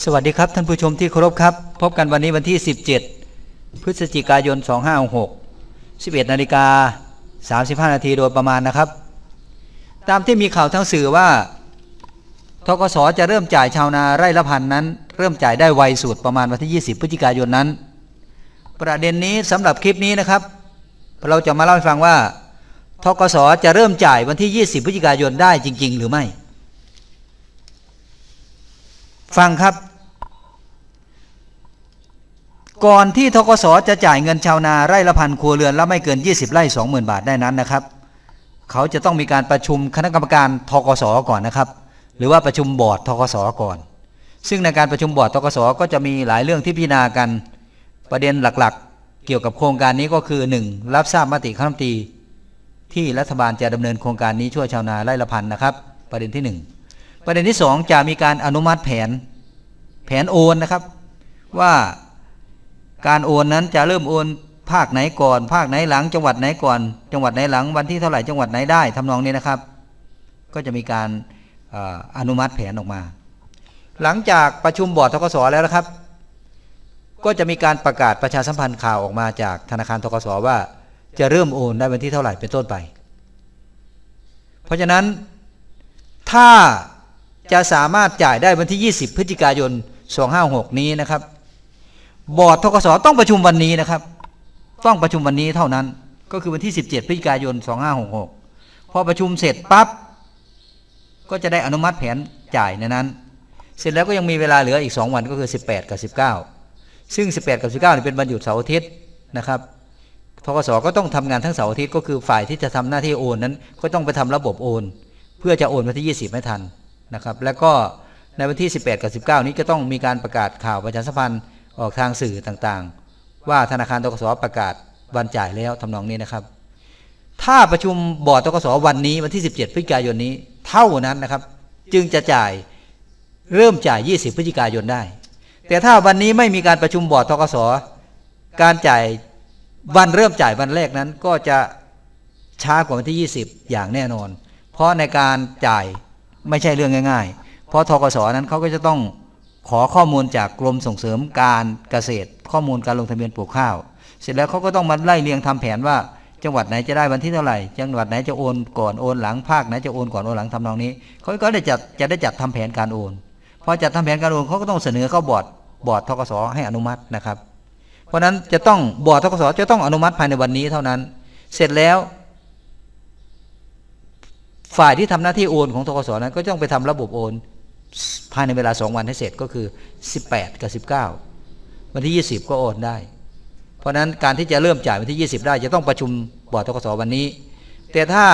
สวัสดีครับท่านผู้ชมที่เคารพครับ พบกันวันนี้วันที่ 17 พฤศจิกายน 2566 11นาฬิกา35 นาทีโดยประมาณนะครับ ตามที่มีข่าวทั้งสื่อว่าทกสจะเริ่มจ่ายชาวนาไร่ละพันนั้น เริ่มจ่ายได้ไวสุดประมาณวันที่ 20 พฤศจิกายนนั้น ประเด็นนี้สำหรับคลิปนี้นะครับ เราจะมาเล่าให้ฟังว่าทกสจะเริ่มจ่ายวันที่ 20 พฤศจิกายนได้จริง ๆ หรือไม่ ฟังครับ ก่อนที่ทกสจะจ่ายเงินชาวนาไร่ละพันครัวเรือนและไม่เกิน 20 ไร่20,000 บาทได้นั้นนะครับ เขาจะต้องมีการประชุมคณะกรรมการทกสก่อนนะครับ หรือว่าประชุมบอร์ดทกสก่อน ซึ่งในการประชุมบอร์ดทกสก็จะมีหลายเรื่องที่พิจารณากันประเด็นหลักๆ เกี่ยวกับโครงการนี้ก็คือ 1. รับทราบมติคณะมนตรีที่รัฐบาลจะดำเนินโครงการนี้ช่วยชาวนาไร่ละพันนะครับ ประเด็นที่ 1 ประเด็นที่2จะมีการอนุมัติแผน แผนโอนนะครับ ว่าการโอนนั้นจะเริ่มโอนภาคไหนก่อน ภาคไหนหลัง จังหวัดไหนก่อน จังหวัดไหนหลัง วันที่เท่าไหร่จังหวัดไหนได้ทำนองนี้นะครับ ก็จะมีการออนุมัติแผนออกมา หลังจากประชุมบอร์ดทกสแล้วนะครับ ก็จะมีการประกาศประชาสัมพันธ์ข่าวออกมาจากธนาคารทกสว่าจะเริ่มโอนได้วันที่เท่าไหร่เป็นต้นไป เพราะฉะนั้นถ้า จะสามารถจ่ายได้วันที่ 20 พฤศจิกายน 256 นี้นะครับ บอร์ดทกสต้องประชุมวันนี้นะครับ ต้องประชุมวันนี้เท่านั้น ก็คือวันที่ 17 พฤศจิกายน 2566 พอประชุมเสร็จปั๊บก็จะได้อนุมัติแผนจ่ายในนั้น เสร็จแล้วก็ยังมีเวลาเหลืออีก 2 วันก็คือ 18 กับ 19 ซึ่ง 18 กับ 19เป็นวันหยุดเสาร์อาทิตย์นะครับทกสก็ต้องทำงานทั้งเสาร์อาทิตย์ก็คือฝ่ายที่จะทำหน้าที่โอนนั้น ก็ต้องไปทำระบบโอน เพื่อจะโอนวันที่ 20 ไม่ทัน นะครับ แล้วก็ในวันที่ 18 กับ 19 นี้ก็ต้องมีการประกาศข่าวประชาสัมพันธ์ออกทางสื่อต่างๆ ว่าธนาคารทกสประกาศวันจ่ายแล้วทำนองนี้นะครับ ถ้าประชุมบอร์ดทกสวันนี้วันที่ 17 พฤศจิกายนนี้ เท่านั้นนะครับ จึงจะจ่ายเริ่มจ่าย 20 พฤศจิกายนได้ แต่ถ้าวันนี้ไม่มีการประชุมบอร์ดทกสการจ่ายวันเริ่มจ่ายวันแรกนั้นก็จะช้ากว่าวันที่ 20 อย่างแน่นอน เพราะในการจ่าย ไม่ใช่เรื่องง่าย ๆ เพราะทกสนั้นเขาก็จะต้องขอข้อมูลจากกรมส่งเสริมการเกษตร ข้อมูลการลงทะเบียนปลูกข้าว เสร็จแล้วเขาก็ต้องมาไล่เรียงทำแผนว่า จังหวัดไหนจะได้วันที่เท่าไหร่ จังหวัดไหนจะโอนก่อนโอนหลังภาคไหนจะโอนก่อนโอนหลังทำนองนี้เขาก็ได้จัดจะได้จัดทำแผนการโอนพอจัดทำแผนการโอนเขาก็ต้องเสนอเข้าบอร์ดบอร์ดทกสให้อนุมัตินะครับ เพราะฉะนั้นจะต้องบอร์ดทกสจะต้องอนุมัติภายในวันนี้เท่านั้น เสร็จแล้ว ฝ่ายที่ทำหน้าที่โอนของทกสนั้นก็ต้องไปทำระบบโอน ภายในเวลา2วันให้เสร็จก็คือ 18 กับ 19 วันที่ 20 ก็โอนได้ เพราะฉะนั้นการที่จะเริ่มจ่ายวันที่ 20 ได้จะต้องประชุมบอร์ดทกสวันนี้ แต่ถ้า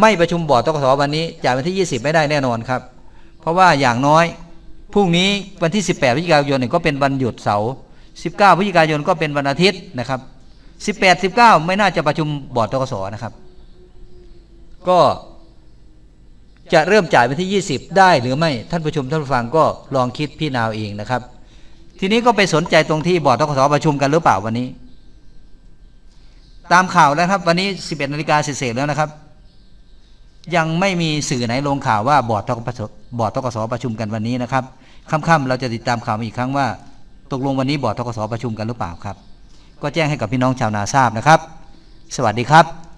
ไม่ประชุมบอร์ดทกสวันนี้จ่ายวันที่ 20 ไม่ได้แน่นอนครับ เพราะว่าอย่างน้อยพรุ่งนี้วันที่ 18พฤศจิกายนเนี่ยก็เป็นวันหยุดเสาร์19พฤศจิกายนก็เป็นวันอาทิตย์นะครับ18 19 ไม่น่าจะประชุมบอร์ดทกสนะครับ ก็ จะเริ่มจ่ายวันที่ 20 ได้หรือไม่ท่านผู้ชมท่านผู้ฟังก็ลองคิดพี่นาวเองนะครับ ทีนี้ก็ไปสนใจตรงที่บอร์ดทกสประชุมกันหรือเปล่าวันนี้ ตามข่าวแล้วครับ วันนี้ 11นาฬิกาเศษแล้วนะครับ ยังไม่มีสื่อไหนลงข่าวว่าบอร์ดทกสบอร์ดทกสประชุมกันวันนี้นะครับค่ำๆเราจะติดตามข่าวอีกครั้งว่า ตกลงวันนี้บอร์ดทกสประชุมกันหรือเปล่าครับ ก็แจ้งให้กับพี่น้องชาวนาทราบนะครับ สวัสดีครับ